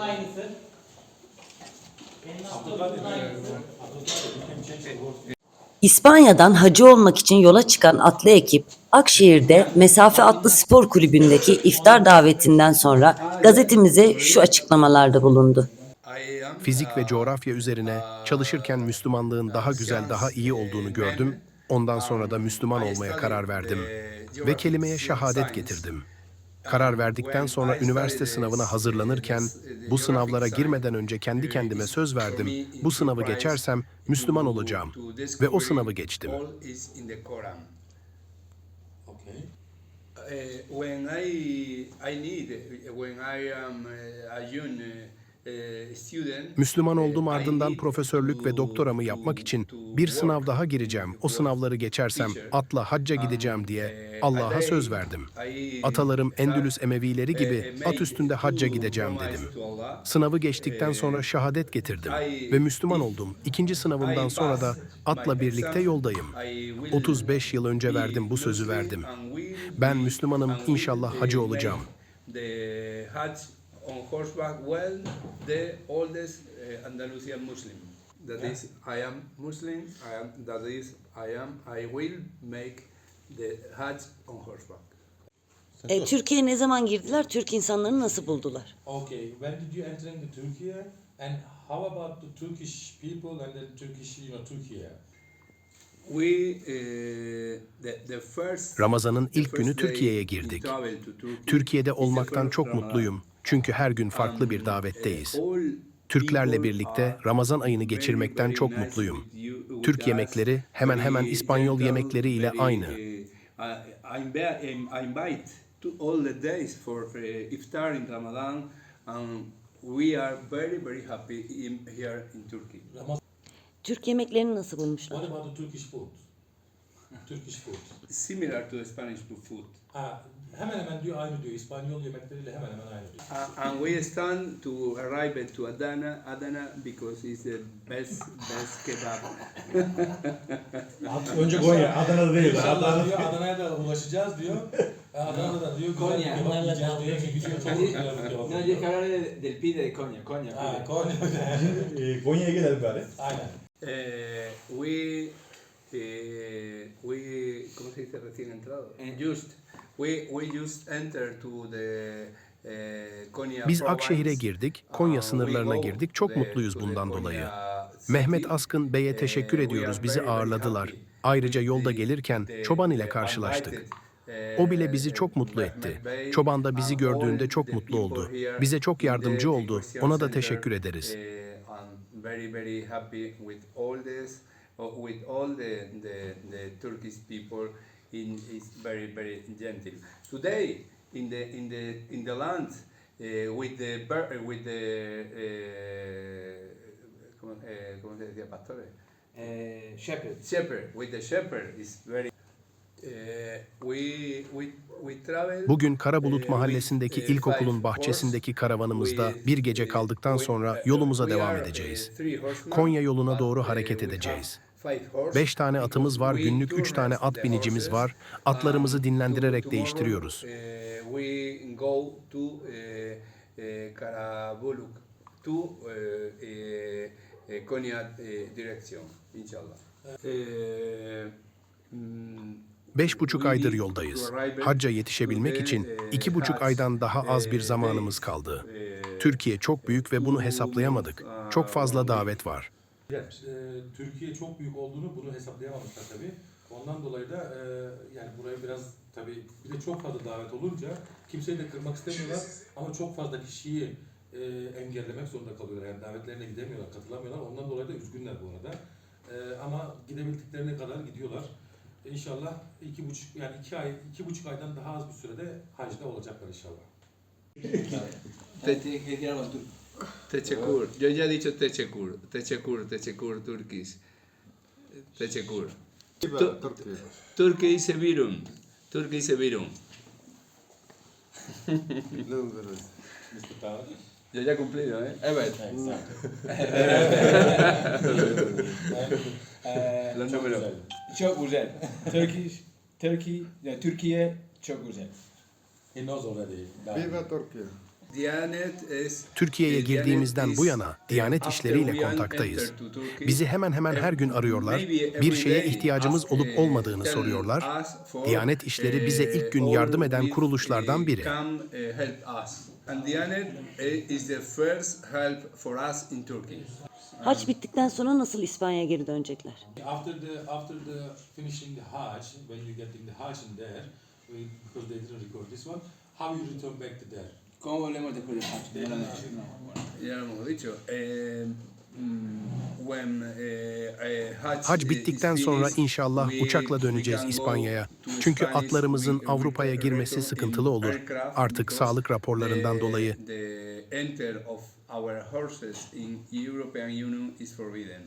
aynısı. İspanya'dan hacı olmak için yola çıkan atlı ekip Akşehir'de Mesafe Atlı Spor Kulübü'ndeki iftar davetinden sonra gazetemize şu açıklamalarda bulundu. Fizik ve coğrafya üzerine çalışırken Müslümanlığın daha güzel, daha iyi olduğunu gördüm. Ondan sonra da Müslüman olmaya karar verdim ve kelimeye şehadet getirdim. Karar verdikten sonra üniversite sınavına hazırlanırken bu sınavlara girmeden önce kendi kendime söz verdim. Bu sınavı geçersem Müslüman olacağım ve o sınavı geçtim. Uh, when I I need uh, when I am uh, a young Müslüman uh, oldum ardından profesörlük ve to- doktoramı to- yapmak için bir sınav daha gireceğim. O sınavları geçersem atla hacca and, gideceğim diye uh, Allah'a söz verdim. Atalarım Endülüs Emevileri gibi uh, at üstünde hacca gideceğim dedim. Allah. Sınavı geçtikten sonra şehadet getirdim ve Müslüman oldum. İkinci sınavımdan sonra da atla birlikte yoldayım. 35 yıl önce verdim bu sözü verdim. Ben Müslümanım, inşallah hacı olacağım. On horseback well, the oldest uh, Andalusian Muslim. That is, I am Muslim. I am. That is, I am. I will make the Hajj on horseback. E, Türkiye'ye ne zaman girdiler? Türk insanlarını nasıl buldular? Okay. When did you enter into Turkey? And how about the Turkish people and the Turkish, you know, Turkey? We uh, the, the first Ramazan'ın ilk günü Türkiye'ye girdik. Türkiye'de olmaktan çok mutluyum. Çünkü her gün farklı bir davetteyiz. Türklerle birlikte Ramazan ayını geçirmekten çok mutluyum. Türk yemekleri hemen hemen İspanyol yemekleri ile aynı. Türk yemeklerini nasıl bulmuşlar? What about the Turkish food? Turkish food. Similar to Spanish food. Ha, hemen hemen diyor aynı diyor. İspanyol yemekleriyle hemen hemen aynı diyor. Uh, and we stand to arrive to Adana, Adana because it's the best best kebab. Önce Konya, Adana'da değil. İnşallah diyor Adana'ya da ulaşacağız diyor. Adana'da da diyor güzel bir Konya. kebap yiyeceğiz diyor. Çünkü diyor çok güzel bir kebap. No, hay que hablar de- del pide de coña, coña. Ha, pide. Konya. Ee, Konya'ya gelelim bari. Aynen. Eh, we, eh, we, ¿cómo se dice recién entrado? Eh. Just, we, we just entered to the eh, Konya Biz. Akşehir'e girdik, Uh, Konya we sınırlarına girdik. Çok mutluyuz bundan Konya dolayı. Mehmet Askın Bey'e Eh, teşekkür we ediyoruz. Bizi ağırladılar. Ayrıca yolda gelirken çoban ile karşılaştık. eh, O bile bizi çok mutlu etti. Çoban da bizi gördüğünde çok mutlu oldu. Bize çok yardımcı oldu. Ona da teşekkür ederiz. eh, with all uh, with all the, the, the Turkish people. In, is very very gentle. Today in the in the in the land eh, with the bir- with the eh, ¿cómo, eh, ¿cómo se decía pastores? Eh, shepherd. Shepherd with the shepherd is very. We we we travel. Bugün Karabulut eh, mahallesindeki ilkokulun bahçesindeki karavanımızda bir gece kaldıktan sonra yolumuza devam edeceğiz. Konya yoluna doğru hareket edeceğiz. Beş tane atımız var, günlük üç tane at binicimiz var. Atlarımızı dinlendirerek değiştiriyoruz. Beş buçuk aydır yoldayız. Hacca yetişebilmek için iki buçuk aydan daha az bir zamanımız kaldı. Türkiye çok büyük ve bunu hesaplayamadık. Çok fazla davet var. Evet, e, Türkiye çok büyük olduğunu bunu hesaplayamamışlar tabii. Ondan dolayı da e, yani buraya biraz tabii bir de çok fazla davet olunca kimseyi de kırmak istemiyorlar ama çok fazla kişiyi e, engellemek zorunda kalıyorlar. Yani davetlerine gidemiyorlar, katılamıyorlar. Ondan dolayı da üzgünler bu arada. E, ama gidebildiklerine kadar gidiyorlar. İnşallah iki buçuk yani iki ay iki buçuk aydan daha az bir sürede hacda olacaklar inşallah. Te tienes Techekur. Yo ya he dicho Techekur. Techekur, Techekur, Turkish. Techekur. Tu- Turkey sevirum. Turkey sevirum. Yo ya he cumplido, ¿eh? Evet. Eh, Los números. Çok güzel. Turkish, Turkey, ya, Türkiye çok güzel. He knows already. Viva Turquía. Diyanet is- Türkiye'ye girdiğimizden bu yana Diyanet işleriyle kontaktayız. Bizi hemen hemen her gün arıyorlar. Bir şeye ihtiyacımız olup eh, olmadığını soruyorlar. Diyanet işleri bize eh, ilk gün yardım eden kuruluşlardan eh, biri. Haç bittikten sonra nasıl İspanya'ya geri dönecekler? After the after the finishing the Hajj, when you getting the Hajj in there, we, because they didn't record this one, how you return back to there? ¿Cómo volvemos después del Hajj? Bueno. Ya lo hemos dicho. Eh, mm, when, eh, eh, Hac bittikten sonra inşallah uçakla döneceğiz İspanya'ya. Çünkü atlarımızın Avrupa'ya girmesi sıkıntılı olur. Artık sağlık raporlarından dolayı. Our horses in European Union is forbidden.